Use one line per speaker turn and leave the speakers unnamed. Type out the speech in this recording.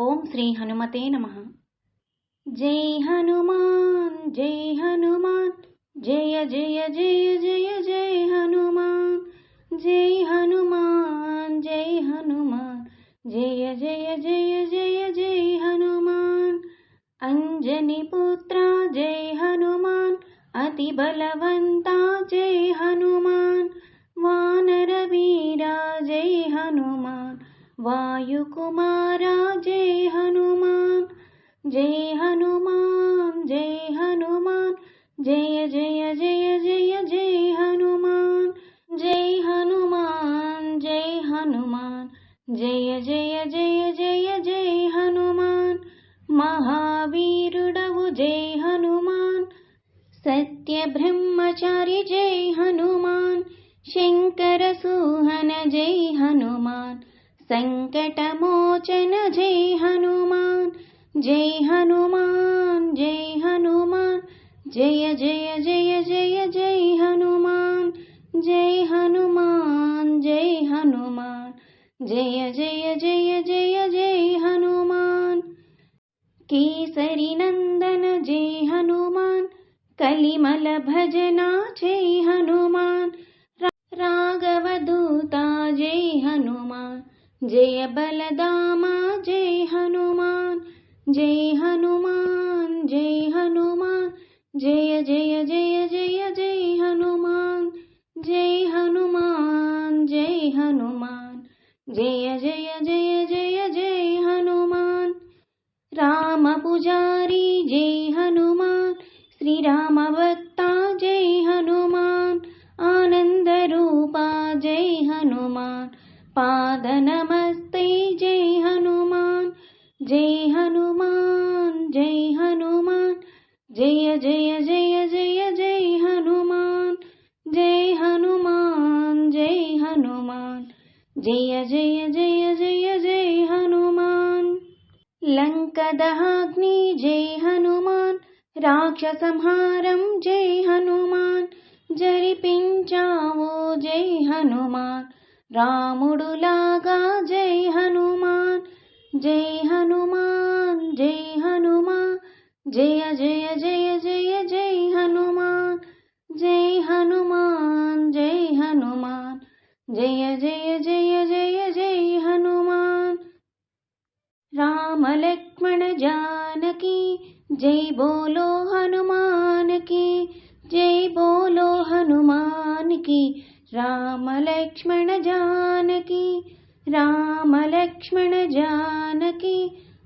ओम श्री हनुमते नमः। जय हनुमान जय हनुमान, जय जय जय जय जय हनुमान जय हनुमान जय हनुमान, जय जय जय जय जय हनुमान। अंजनी पुत्रा, जय हनुमान, अति बलवंता, जय हनुमान। वानर वीरा जय हनुमान। वायुकुमारा, जय जय हनुमान् जय हनुमान् जय जय जय जय जय हनुमान् जय हनुमान् जय हनुमान् जय जय जय जय जय हनुमान् महावीरुडवु जय हनुमान् सत्यब्रह्मचारि जय हनुमान् शङ्करसूहन जय हनुमान् सङ्कटमोचन जय हनुमान्। जय हनुमान् जय हनुमान् जय जय जय जय जय हनुमान् जय हनुमान् जय हनुमान् जय जय जय जय जय हनुमान्। केसरि नन्दन जय हनुमान् कलिमल भजना जय हनुमान् राघवदूता जय हनुमान् जय बलदामा जय हनुमान जय हनुमान, जय जय जय जय जय हनुमान जय हनुमान जय हनुमान, जय जय जय जय जय हनुमान। राम पुजारी, जय हनुमान, श्री राम भक्ता, जय हनुमान, आनंद रूपा, जय हनुमान, पाद नमस्ते, जय हनुमान, जय జయ జయ జయ జయ జై హనుమాన్ జై హనుమాన్ జై హనుమాన్ జయ జయ జయ జయ జై హనుమాన్ లంకదహాగ్ని జై హనుమాన్ రాక్షసంహారం జై హనుమాన్ జరిపించావు జై హనుమాన్ రాముడులాగా జై హనుమాన్ జై హనుమాన్ జై హనుమాన్ जय जय जय जय जय हनुमान जय हनुमान जय हनुमान, जय जय जय जय जय हनुमान। राम लक्ष्मण जानकी, जय बोलो हनुमान की, जय बोलो हनुमान की। राम लक्ष्मण जानकी, राम लक्ष्मण जानकी